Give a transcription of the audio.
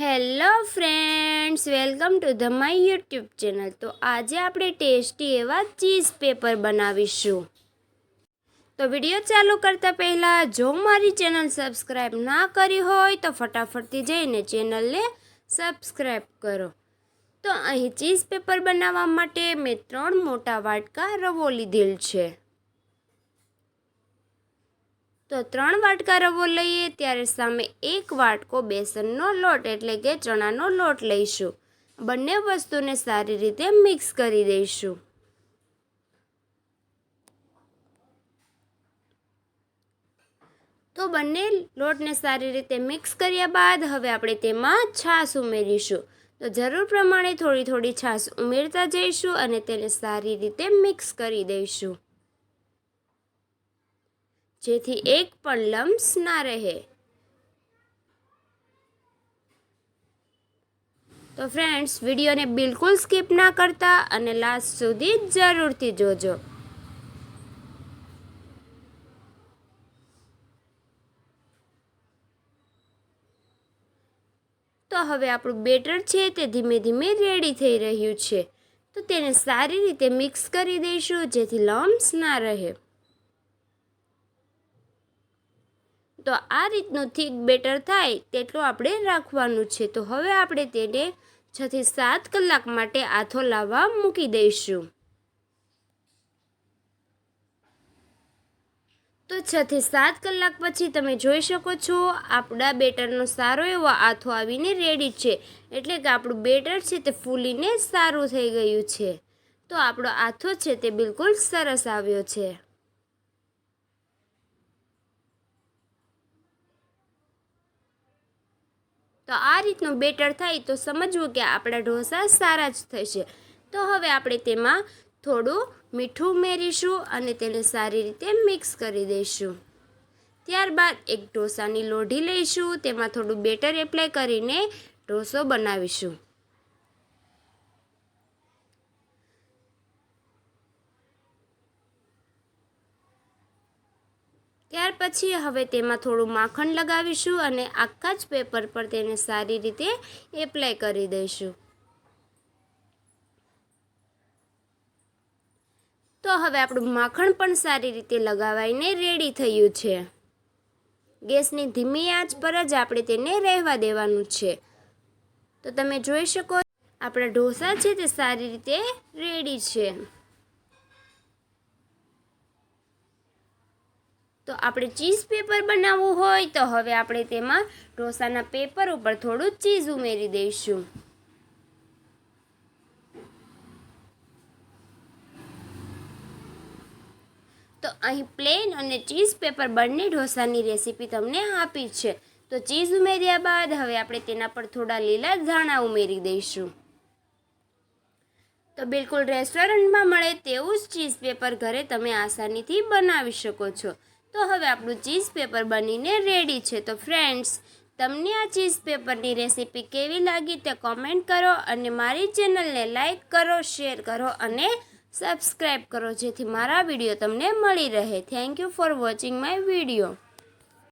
Hello friends, welcome to the my YouTube channel. તો આજે આપણે ટેસ્ટી એવા ચીઝ પેપર બનાવીશું. તો વીડિયો ચાલુ કરતાં પહેલાં, જો મારી ચેનલ સબસ્ક્રાઈબ ના કરી હોય, તો ફટાફટથી જઈને ચેનલને સબસ્ક્રાઈબ કરો. તો અહીં ચીઝ પેપર બનાવવા માટે મેં ત્રણ મોટા વાટકા રવો લીધેલ છે. તો ત્રણ વાટકા રવો લઈએ ત્યારે સામે એક વાટકો બેસનનો લોટ એટલે કે ચણાનો લોટ લઈશું. બંને વસ્તુને સારી રીતે મિક્સ કરી દઈશું. તો બંને લોટને સારી રીતે મિક્સ કર્યા બાદ હવે આપણે તેમાં છાશ ઉમેરીશું. તો જરૂર પ્રમાણે થોડી થોડી છાશ ઉમેરતા જઈશું અને તેને સારી રીતે મિક્સ કરી દઈશું. જેથી એક પણ લમ્સ ના રહે. તો ફ્રેન્ડ્સ વિડીયોને બિલકુલ સ્કીપ ના કરતા અને લાસ્ટ સુધી જરૂરથી જોજો. તો હવે આપણું બેટર છે તે ધીમે ધીમે રેડી થઈ રહ્યું છે. તો તેને સારી રીતે મિક્સ કરી દઈશું જેથી લમ્સ ના રહે. તો આ રીતનું થીક બેટર થાય તેટલું આપણે રાખવાનું છે. તો હવે આપણે તેને છથી સાત કલાક માટે આથો લાવવા મૂકી દઈશું. તો છથી સાત કલાક પછી તમે જોઈ શકો છો આપણા બેટરનો સારો એવો આથો આવીને રેડી છે. એટલે કે આપણું બેટર છે તે ફૂલીને સારું થઈ ગયું છે. તો આપણો આથો છે તે બિલકુલ સરસ આવ્યો છે. તો આ રીતનું બેટર થાય તો સમજવું કે આપણા ઢોસા સારા જ થશે. તો હવે આપણે તેમાં થોડું મીઠું ઉમેરીશું અને તેને સારી રીતે મિક્સ કરી દઈશું. ત્યારબાદ એક ઢોસાની લોઢી લઈશું, તેમાં થોડું બેટર એપ્લાય કરીને ઢોસો બનાવીશું. ત્યાર પછી હવે તેમાં થોડું માખણ લગાવીશું અને આખા જ પેપર પર તેને સારી રીતે એપ્લાય કરી દઈશું. તો હવે આપણું માખણ પણ સારી રીતે લગાવાઈને રેડી થયું છે. ગેસની ધીમી આંચ પર જ આપણે તેને રહેવા દેવાનું છે. તો તમે જોઈ શકો આપણા ઢોસા છે તે સારી રીતે રેડી છે. તો આપણે ચીઝ પેપર બનાવવું હોય તો હવે આપણે તેમાં ઢોસાના પેપર ઉપર થોડું ચીઝ ઉમેરી દઈશું. તો અહીં પ્લેન અને ચીઝ પેપર બંને ઢોસાની રેસીપી તમને આપી છે. તો ચીઝ ઉમેર્યા બાદ હવે આપણે તેના પર થોડા લીલા ધાણા ઉમેરી દઈશું. તો બિલકુલ રેસ્ટોરન્ટમાં મળે તેવું જ ચીઝ પેપર ઘરે તમે આસાનીથી બનાવી શકો છો. તો હવે આપણું ચીઝ પેપર બનીને રેડી છે. તો ફ્રેન્ડ્સ તમને આ ચીઝ પેપરની રેસીપી કેવી લાગી તે કોમેન્ટ કરો અને મારી ચેનલને લાઇક કરો શેર કરો અને સબસ્ક્રાઈબ કરો જેથી મારા વીડિયો તમને મળી રહે. Thank you for watching my video